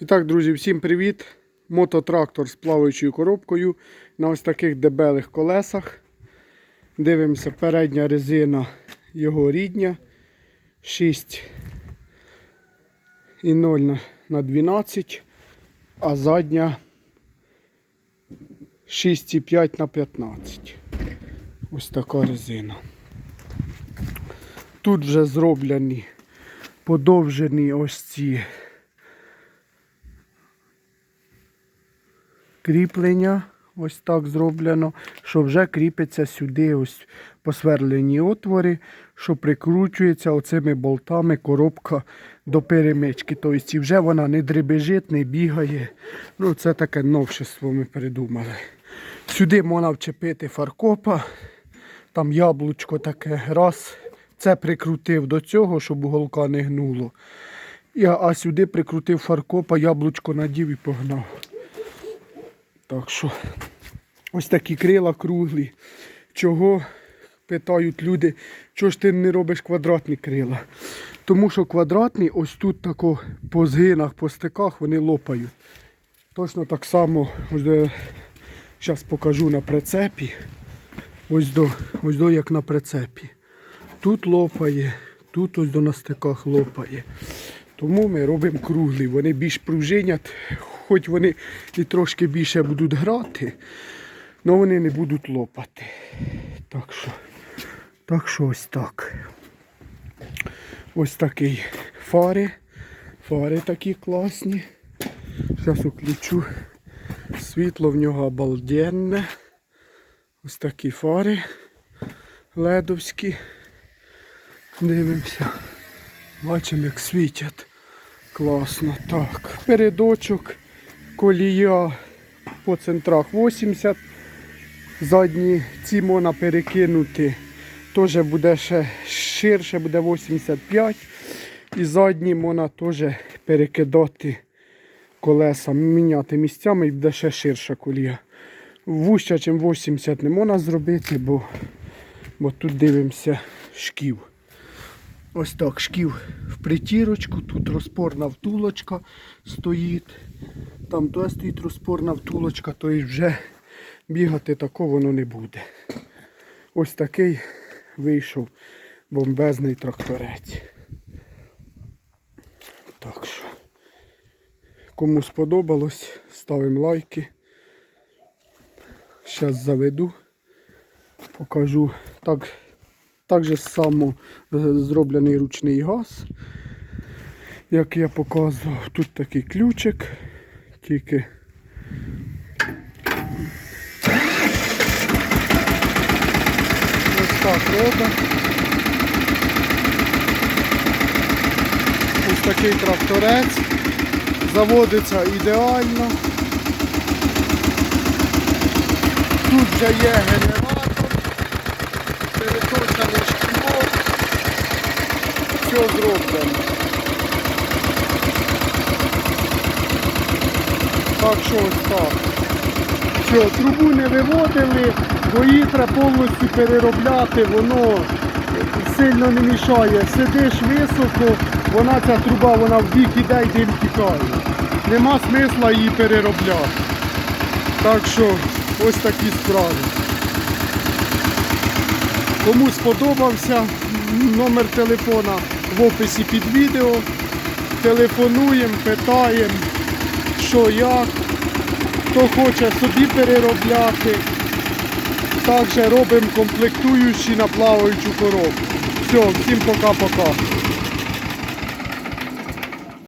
І так, друзі, всім привіт! Мототрактор з плаваючою коробкою на ось таких дебелих колесах. Дивимося, передня резина його рідня 6,0 на- на 12, а задня 6,5 на 15. Ось така резина. Тут вже зроблені подовжені ось ці кріплення. Ось так зроблено, що вже кріпиться сюди ось посверлені отвори, що прикручується оцими болтами коробка до перемички. Тобто і вже вона не дребежить, не бігає. Ну, це таке новшество ми придумали. Сюди можна вчепити фаркопа, там яблучко таке, раз. Це прикрутив до цього, щоб уголка не гнуло. А сюди прикрутив фаркопа, яблучко надів і погнав. Так що ось такі крила круглі. Чого питають люди, чого ж ти не робиш квадратні крила? Тому що квадратні ось тут тако по згинах, по стиках вони лопають. Точно так само, ось зараз покажу на прицепі. Ось до, ось до як на прицепі. Тут лопає, тут ось до на стиках лопає. Тому ми робимо круглі. Вони більш пружинять, хоч вони і трошки більше будуть грати, але вони не будуть лопати. Так що, так що ось так. Ось такий фари. Фари такі класні. Зараз включу. Світло в нього обалденне. Ось такі фари ледовські. Дивимося. Бачимо, як світять. Класно. Так. Передочок, колія по центрах 80. Задні ці можна перекинути. Теж буде ще ширше, буде 85. І задні можна теж перекидати колеса, міняти місцями і буде ще ширша колія. Вужча, ніж 80 не можна зробити, бо, бо тут дивимося шків. Ось так, шків в притірочку, тут розпорна втулочка стоїть. Там теж стоїть розпорна втулочка, то і вже бігати тако воно не буде. Ось такий вийшов бомбезний тракторець. Так що, кому сподобалось, ставимо лайки. Зараз заведу, покажу. Так, так же само е, зроблений ручний газ. Як я показував, тут такий ключик, тільки ось так робить. Ось такий тракторець. Заводиться ідеально. Тут вже є генератор, переточене шкло, все зроблено. Так що ось так. Все, трубу не виводили, бо її повністю переробляти, воно сильно не мішає. Сидиш високо, вона ця труба, вона в бік іде і дим тікає. Нема смисла її переробляти. Так що ось такі справи. Кому сподобався, номер телефона в описі під відео. Телефонуємо, питаємо, що як. Хто хоче собі переробляти. Також робимо комплектуючі на плаваючу коробку. Все, всім пока-пока.